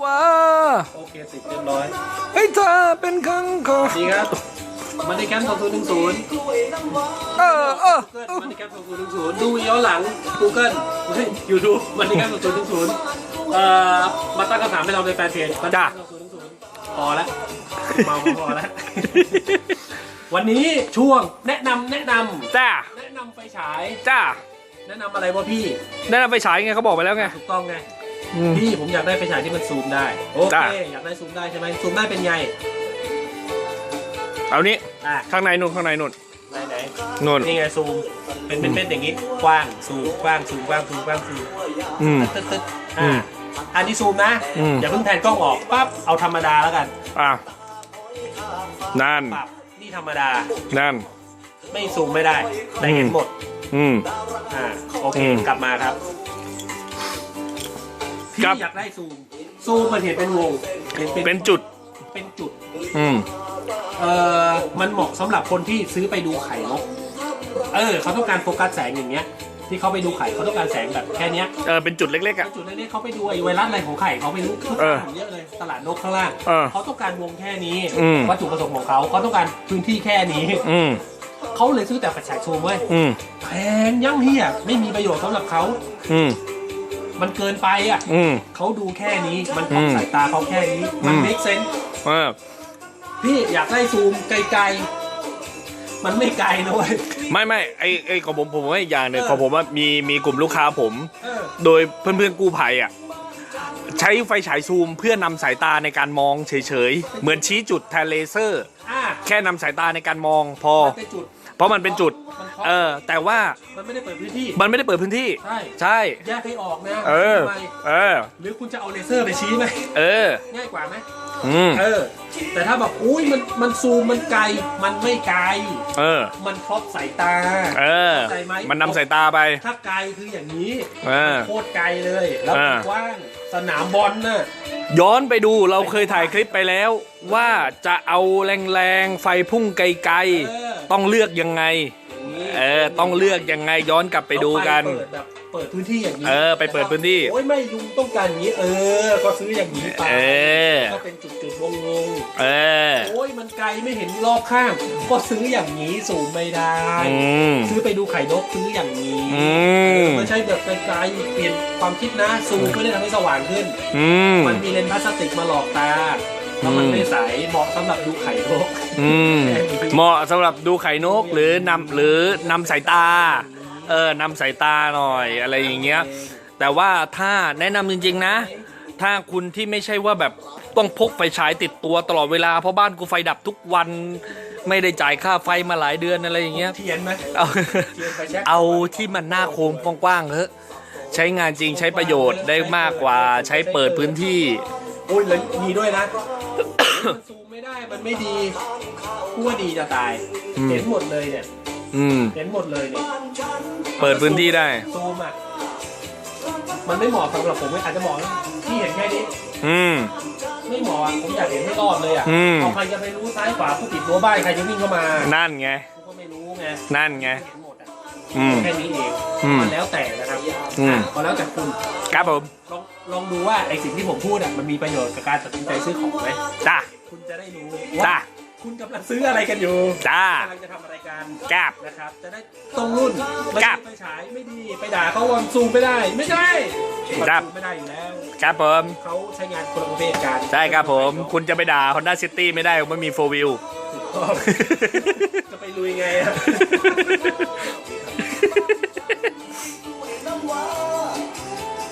ว้าโอเคติดเรียบร้อยให้เธอเป็นครั้งขอดีครับมันในแคมป์2010เออเออ Google มันในแคมป์2010ดูย้อนหลัง Google เฮ้ย YouTube มันในแคมป์2010เอ่อมาตั้งคำถามให้เราในแฟนเพจมันในแคมป์2010พอแล้วเมาพอแล้ววันนี้ช่วงแนะนำแนะนำจ้าแนะนำไฟฉายจ้าแนะนำอะไรวะพี่นั่นนะไปฉายไงเขาบอกไปแล้วไงถูกต้องไง อืม พี่ผมอยากได้ไฟฉายที่มันซูมได้ โอจ้ะเคอยากได้ซูมได้ใช่ไหมซูมได้เป็นไง เอานี้อะ ข้างในนู่นข้างในนู่นไหนไหนนู่นนี่ไงซูม เป็นเป็นเป็นอย่างงี้ กว้าง ซูม กว้าง ซูม กว้าง ซูม กว้าง ซูม อืม ตึ๊ดตึ๊ดอือะมอันนี้ซูมนะ อืม อย่าเพิ่งแทนกล้องออก ปั๊บ เอาธรรมดาแล้วกัน อะนั่นปั๊บ นี่ธรรมดา นั่น ไม่ซูมไม่ได้แต่เห็นหมด อืม อ่า โอเค อืม กลับมาครับ พี่ครับอยากได้ซูม ซูมมันเห็นเป็นวงเห็นเป็นเป็นจุด เป็นจุด อืม เออมันเหมาะสำหรับคนที่ซื้อไปดูไข่นกเออ เขาต้องการโฟกัสแสงอย่างเงี้ย ที่เขาไปดูไข่เขาต้องการแสงแบบแค่เนี้ยเออ เป็นจุดเล็กๆอะ จุดนี้เขาไปดูไอ้ไวรัสอะไรของไข่เขาไปรู้ทุกเออเยอะเลยตลาดนกข้างล่างเออเขาต้องการวงแค่นี้อืม วัตถุประสงค์ของเขาเขาต้องการพื้นที่แค่นี้อืม เขาเลยซื้อแต่ไฟฉายซูมเว้ยอืม แพงยังเฮียไม่มีประโยชน์สำหรับเขา อืม มันเกินไปอะอืม เขาดูแค่นี้มันอืของมสายตาเขาแค่นี้ มันอืม เมคเซนเออพี่อยากได้ซูมไกลๆ มันไม่ไกลนะเว้ย ไม่ไม่ไอไอของผมผมว่าอีกอย่างหนึ่งเออ ของผมว่ามีมีกลุ่มลูกค้าผม เออ โดยเพื่อนๆกู้ภัยอะ ใช้ไฟฉายซูมเพื่อนำสายตาในการมองเฉยๆ เหมือนชี้จุดแทนเลเซอร์ อะแค่นำสายตาในการมองพอ มันเป็นจุดเพ ราะมันเป็นจุดมันเคาะเออ แต่ว่ามันไม่ได้เปิดพื้นที่ มันไม่ได้เปิดพื้นที่ ใช่ ใช่ แยกให้ออกนะเออทำไมเออ หรือคุณจะเอาเลเซอร์ไปชี้ไหมเออ ง่ายกว่าไหมอืมเออ แต่ถ้าแบบอุ้ยมันมันซูมมันไกล มันไม่ไกล เออ มันครอบสายตา เออเข้าใจไหมมันนำสายตาไป ถ้าไกลคืออย่างนี้เออมันโคตรไกลเลย แล้วมันเออกว้าง สนามบอลน่ะ ย้อนไปดูเราเคยถ่ายคลิปไปแล้ว ว่าจะเอาแรงๆไฟพุ่งไกลๆต้องเลือกยังไง เออต้องเลือกยังไงย้อนกลับไปดูกันแล้วไปเปิดแบบ เปิดพื้นที่อย่างนี้เออไปเปิดพื้นที่โอ้ยไม่ลุงต้องการอย่างนี้ เออ ก็ซื้ออย่างนี้ไปเออก็เป็นจุดจุดๆวงวงๆเออโอ้ยมันไกลไม่เห็นรอบข้าง ก็ซื้ออย่างนี้สูงไม่ได้อืมซื้อไปดูไข่นกซื้ออย่างนี้อืมไม่ใช่แบบไกลๆเปลี่ยนความคิดนะซูมไม่ได้ทำให้สว่างขึ้นอืมมันมีเลนส์พลาสติกมาหลอกตาแล้วมันอืมไม่ใสเหมาะสำหรับดูไข่นกอืมเหมาะสำหรับดูไข่นกหรือนำหรือนำสายตา เออนำสายตาหน่อยอะไรอย่างเงี้ย แต่ว่าถ้าแนะนำจริง ๆ นะ ถ้าคุณที่ไม่ใช่ว่าแบบต้องพกไฟฉายติดตัวตลอดเวลาเพราะบ้านกูไฟดับทุกวันไม่ได้จ่ายค่าไฟมาหลายเดือนอะไรอย่างเงี้ย เทียนไหมเอาเทียนไฟแช็กเอาที่มันหน้าโคมกว้างๆเถอะใช้งานจริงใช้ประโยชน์ได้มากกว่าใช้เปิดพื้นที่ โอ้ยเลยมีด้วยนะ มันซูมไม่ได้มันไม่ดีกูว่าดีจะตายอืมเห็นหมดเลยเนี่ย อืม เห็นหมดเลยเนี่ย เปิดพื้นที่ได้ ซูมอะ มันไม่เหมาะสำหรับผมอาจจะเหมาะนะที่เห็นแค่นี้ อืม ไม่เหมาะอะผมอยากเห็นไม่รอดเลยอะอืม เอาใครจะไปรู้ซ้ายขวาผู้ติดรั้วบ้านใครจะวิ่งเข้ามานั่นไงกูก็ไม่รู้ไงนั่นไง เห็นหมดอะอืม แค่นี้เองอืม มันแล้วแต่นะครับอืมอะก็แล้วแต่คุณ ครับผม ลองลองดูว่าไอสิ่งที่ผมพูดอะมันมีประโยชน์กับการตัดสินใจซื้อของไหมจ้าคุณจะได้รู้จ้าว่า คุณกำลังซื้ออะไรกันอยู่จ้ากำลังจะทำอะไรกันกราบนะครับ จะได้ตรงรุ่นกราบไปฉายไม่ดีไปด่าเขาวอนซูมไม่ได้ ไม่ใช่ครับ ไม่ได้อยู่แล้วครับผมเขาใช้งานคนละประเภทกันใช่ครับผม คุณจะไปด่า Honda City ไม่ได้มไม่มีโฟวิลจะไปลุยไงครับ